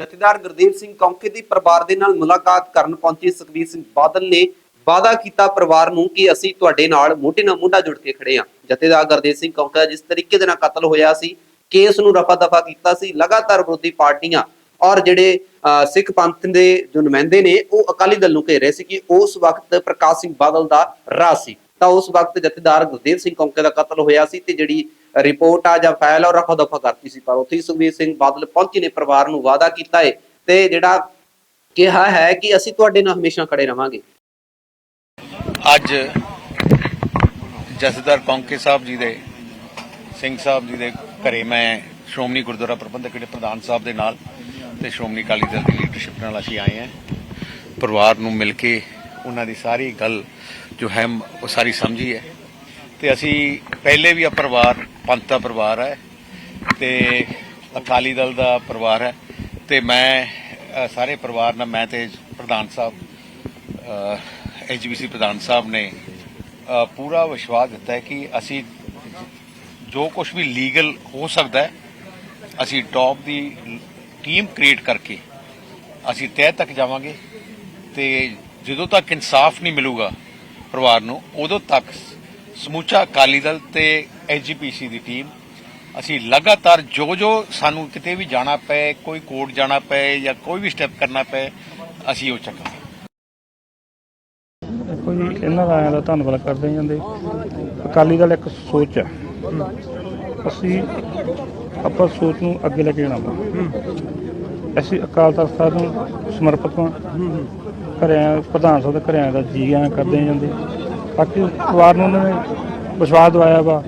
ਜਥੇਦਾਰ ਗੁਰਦੇਵ ਸਿੰਘ ਕੌਂਕੇ ਦੀ ਪਰਿਵਾਰ ਦੇ ਨਾਲ ਮੁਲਾਕਾਤ ਕਰਨ ਪਹੁੰਚੇ ਸੁਖਬੀਰ ਸਿੰਘ ਬਾਦਲ ਨੇ ਵਾਅਦਾ ਕੀਤਾ ਪਰਿਵਾਰ ਨੂੰ ਕਿ ਅਸੀਂ ਤੁਹਾਡੇ ਨਾਲ ਮੋਢੇ ਨਾਲ ਮੋਢਾ ਜੁੜ ਕੇ ਖੜੇ ਹਾਂ। ਜਥੇਦਾਰ ਗੁਰਦੇਵ ਸਿੰਘ ਕੌਂਕੇ ਜਿਸ ਤਰੀਕੇ ਦੇ ਨਾਲ ਕਤਲ ਹੋਇਆ ਸੀ ਕੇਸ ਨੂੰ ਰਫਾ ਦਫਾ ਕੀਤਾ ਸੀ ਲਗਾਤਾਰ ਵਿਰੋਧੀ ਪਾਰਟੀਆਂ ਔਰ ਜਿਹੜੇ ਅਹ, ਸਿੱਖ ਪੰਥ ਦੇ ਜੋ ਨੁਮਾਇੰਦੇ ਨੇ ਉਹ ਅਕਾਲੀ ਦਲ ਨੂੰ ਘੇਰ ਰਹੇ ਸੀ ਕਿ ਉਸ ਵਕਤ ਪ੍ਰਕਾਸ਼ ਸਿੰਘ ਬਾਦਲ ਦਾ ਰਾਹ ਸੀ। ਤਾਂ ਉਸ ਵਕਤ ਜਥੇਦਾਰ ਗੁਰਦੇਵ ਸਿੰਘ ਕੌਂਕੇ ਦਾ ਕਤਲ ਹੋਇਆ ਸੀ ਤੇ ਜਿਹੜੀ ਰਿਪੋਰਟ ਆ ਜਾਂ ਫਾਈਲ ਆ, ਉਹ ਰਫਾ ਦਫਾ ਕਰਤੀ ਸੀ। ਪਰ ਉੱਥੇ ਹੀ ਸੁਖਬੀਰ ਸਿੰਘ ਬਾਦਲ ਪਹੁੰਚੇ ਨੇ, ਪਰਿਵਾਰ ਨੂੰ ਵਾਅਦਾ ਕੀਤਾ ਹੈ ਤੇ ਜਿਹੜਾ ਕਿਹਾ ਹੈ ਕਿ ਅਸੀਂ ਤੁਹਾਡੇ ਨਾਲ ਹਮੇਸ਼ਾ ਖੜੇ ਰਵਾਂਗੇ। ਅੱਜ ਜਥੇਦਾਰ ਕੌਂਕੇ ਸਾਹਿਬ ਜੀ ਦੇ, ਸਿੰਘ ਸਾਹਿਬ ਜੀ ਦੇ ਘਰੇ ਮੈਂ ਸ਼੍ਰੋਮਣੀ ਗੁਰਦੁਆਰਾ ਪ੍ਰਬੰਧਕ ਕਮੇਟੀ ਪ੍ਰਧਾਨ ਸਾਹਿਬ ਦੇ ਨਾਲ ਤੇ ਸ਼੍ਰੋਮਣੀ ਅਕਾਲੀ ਦਲ ਦੀ ਲੀਡਰਸ਼ਿਪ ਨਾਲ ਅਸੀਂ ਆਏ ਹਾਂ। ਪਰਿਵਾਰ ਨੂੰ ਮਿਲ ਕੇ ਉਹਨਾਂ ਦੀ ਸਾਰੀ ਗੱਲ ਜੋ ਹੈ, ਉਹ ਸਾਰੀ ਸਮਝੀ ਹੈ। ਤੇ ਅਸੀਂ ਪਹਿਲੇ ਵੀ ਆ ਪਰਿਵਾਰ ਪੰਥ ਦਾ ਪਰਿਵਾਰ ਹੈ ਤੇ ਅਕਾਲੀ ਦਲ ਦਾ ਪਰਿਵਾਰ ਹੈ ਤੇ ਮੈਂ ਸਾਰੇ ਪਰਿਵਾਰ ਨਾਲ ਮੈਂ ਤੇ ਪ੍ਰਧਾਨ ਸਾਹਿਬ ਐਜੀਬੀਸੀ ਪ੍ਰਧਾਨ ਸਾਹਿਬ ਨੇ ਪੂਰਾ ਵਿਸ਼ਵਾਸ ਦਿੱਤਾ ਹੈ ਕਿ ਅਸੀਂ ਜੋ ਕੁਝ ਵੀ ਲੀਗਲ ਹੋ ਸਕਦਾ ਹੈ, ਅਸੀਂ ਟੌਪ ਦੀ ਟੀਮ ਕ੍ਰੀਏਟ ਕਰਕੇ ਅਸੀਂ ਤਹਿ ਤੱਕ ਜਾਵਾਂਗੇ ਤੇ ਜਦੋਂ ਤੱਕ ਇਨਸਾਫ ਨਹੀਂ ਮਿਲੂਗਾ ਪਰਿਵਾਰ ਨੂੰ, ਉਦੋਂ ਤੱਕ ਸਮੂਚਾ ਅਕਾਲੀ ਦਲ ਤੇ ਐਜੀਪੀਸੀ ਦੀ ਟੀਮ ਅਸੀਂ ਲਗਾਤਾਰ ਜੋ ਜੋ ਸਾਨੂੰ ਕਿਤੇ ਵੀ ਜਾਣਾ ਪਏ, ਕੋਈ ਕੋਰਟ ਜਾਣਾ ਪਏ ਜਾਂ ਕੋਈ ਵੀ ਸਟੈਪ ਕਰਨਾ ਪਏ, ਅਸੀਂ ਉਹ ਚੱਕਾਂਗੇ। ਦੇਖੋ ਜੀ, ਇਹਨਾਂ ਦਾ ਆਇਆਂ ਦਾ ਧੰਨਵਾਦ ਕਰਦੇ ਜਾਂਦੇ ਅਕਾਲੀ ਦਲ ਇੱਕ ਸੋਚ ਹੈ। ਅਸੀਂ ਆਪਾਂ ਸੋਚ ਨੂੰ ਅੱਗੇ ਲੈ ਕੇ ਜਾਣਾ ਵਾ। ਅਸੀਂ ਅਕਾਲ ਤਖਤ ਸਾਹਿਬ ਨੂੰ ਸਮਰਪਿਤ ਹਾਂ। ਘਰਿਆਂ, ਪ੍ਰਧਾਨ ਸਾਹਿਬ ਦੇ ਘਰਿਆਂ ਦਾ ਜੀ ਆਇਆਂ ਕਰਦੇ ਜਾਂਦੇ ਬਾਕੀ ਪਰਿਵਾਰ ਨੂੰ ਉਹਨਾਂ ਨੇ ਵਿਸ਼ਵਾਸ ਦਵਾਇਆ ਵਾ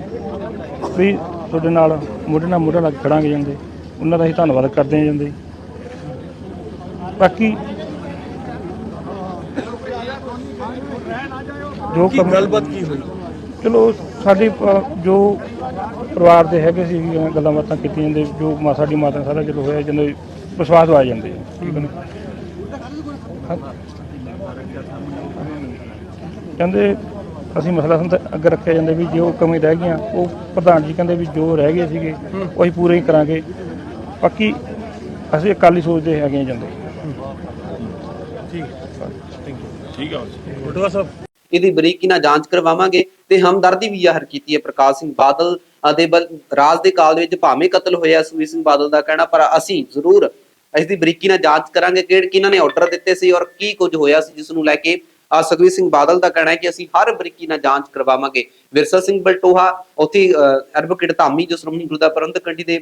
ਵੀ ਤੁਹਾਡੇ ਨਾਲ ਮੋਢੇ ਨਾਲ ਮੋਢਾ ਲੱਗ ਖੜਾਂਗੇ ਜਾਂਦੇ। ਉਹਨਾਂ ਦਾ ਅਸੀਂ ਧੰਨਵਾਦ ਕਰਦੇ ਹਾਂ ਜਾਂਦੇ। ਬਾਕੀ ਜੋ ਕੀ ਗੱਲਬਾਤ ਕੀ ਹੋਈ? ਚਲੋ ਸਾਡੀ ਜੋ ਪਰਿਵਾਰ ਦੇ ਹੈਗੇ ਸੀ ਗੱਲਾਂ ਬਾਤਾਂ ਕੀਤੀਆਂ ਜਾਂਦੇ ਜੋ ਮਾ ਸਾਡੀ ਮਾਤਾ ਸਾਰਾ ਚਲੋ ਹੋਇਆ ਜਾਂਦੇ ਵਿਸ਼ਵਾਸ ਆ ਜਾਂਦੇ। ਆ, ਠੀਕ ਹੈ ਨਾ? ਹਾਂ। ਕਹਿੰਦੇ ਅਸੀਂ ਮਸਲਾ ਸੰਤ ਅੱਗੇ ਰੱਖਿਆ ਜਾਂਦੇ ਵੀ ਜੋ ਕਮੀ ਰਹਿ ਗਈਆਂ, ਉਹ ਪ੍ਰਧਾਨ ਜੀ ਕਹਿੰਦੇ ਵੀ ਜੋ ਰਹਿ ਗਏ ਸੀਗੇ, ਉਹ ਅਸੀਂ ਪੂਰੇ ਹੀ ਕਰਾਂਗੇ। ਬਾਕੀ ਅਸੀਂ ਅਕਾਲੀ ਸੋਚਦੇ ਹੈਗੇ ਜਾਂਦੇ। ਠੀਕ ਆ ਬਟਵਾ ਸਾਹਿਬ ਇਹਦੀ ਬਰੀਕੀ ਨਾਲ ਜਾਂਚ ਕਰਵਾਵਾਂਗੇ ਤੇ ਹਮਦਰਦੀ ਵੀ ਜ਼ਾਹਰ ਕੀਤੀ ਹੈ ਪ੍ਰਕਾਸ਼ ਸਿੰਘ ਬਾਦਲ ਅਤੇ ਰਾਜ ਦੇ ਕਾਲ ਦੇ ਵਿੱਚ ਭਾਵੇਂ ਕਤਲ ਹੋਇਆ ਸੁਖਬੀਰ ਸਿੰਘ ਬਾਦਲ ਦਾ ਕਹਿਣਾ, ਪਰ ਅਸੀਂ ਜ਼ਰੂਰ ਇਸ ਦੀ ਬਰੀਕੀ ਨਾਲ ਜਾਂਚ ਕਰਾਂਗੇ ਕਿ ਕਿਹਨਾਂ ਨੇ ਆਰਡਰ ਦਿੱਤੇ ਸੀ ਔਰ ਕੀ ਕੁਝ ਹੋਇਆ ਸੀ, ਜਿਸ ਨੂੰ ਲੈ ਕੇ ਅਹ, ਸੁਖਬੀਰ ਸਿੰਘ ਬਾਦਲ ਦਾ ਕਹਿਣਾ ਹੈ ਕਿ ਅਸੀਂ ਹਰ ਬਰੀਕੀ ਨਾਲ ਜਾਂਚ ਕਰਵਾਵਾਂਗੇ। ਵਿਰਸਾ ਸਿੰਘ ਬਲਟੋਹਾ ਉੱਥੇ ਐਡਵੋਕੇਟ ਧਾਮੀ ਜੋ ਸ਼੍ਰੋਮਣੀ ਗੁਰਦੁਆਰਾ ਪ੍ਰਬੰਧਕ ਕਮੇਟੀ ਦੇ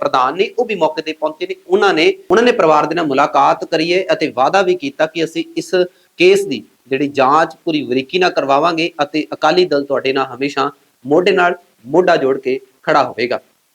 ਪ੍ਰਧਾਨ ਨੇ ਉਹ ਵੀ ਮੌਕੇ ਤੇ ਪਹੁੰਚੇ ਨੇ। ਉਹਨਾਂ ਨੇ ਉਹਨਾਂ ਨੇ ਪਰਿਵਾਰ ਦੇ ਨਾਲ ਮੁਲਾਕਾਤ ਕਰੀਏ ਅਤੇ ਵਾਅਦਾ ਵੀ ਕੀਤਾ ਕਿ ਅਸੀਂ ਇਸ ਕੇਸ ਦੀ ਜਿਹੜੀ ਜਾਂਚ ਪੂਰੀ ਬਰੀਕੀ ਨਾਲ ਕਰਵਾਵਾਂਗੇ ਅਤੇ ਅਕਾਲੀ ਦਲ ਤੁਹਾਡੇ ਨਾਲ ਹਮੇਸ਼ਾ ਮੋਢੇ ਨਾਲ ਮੋਢਾ ਜੋੜ ਕੇ ਖੜਾ ਹੋਵੇਗਾ।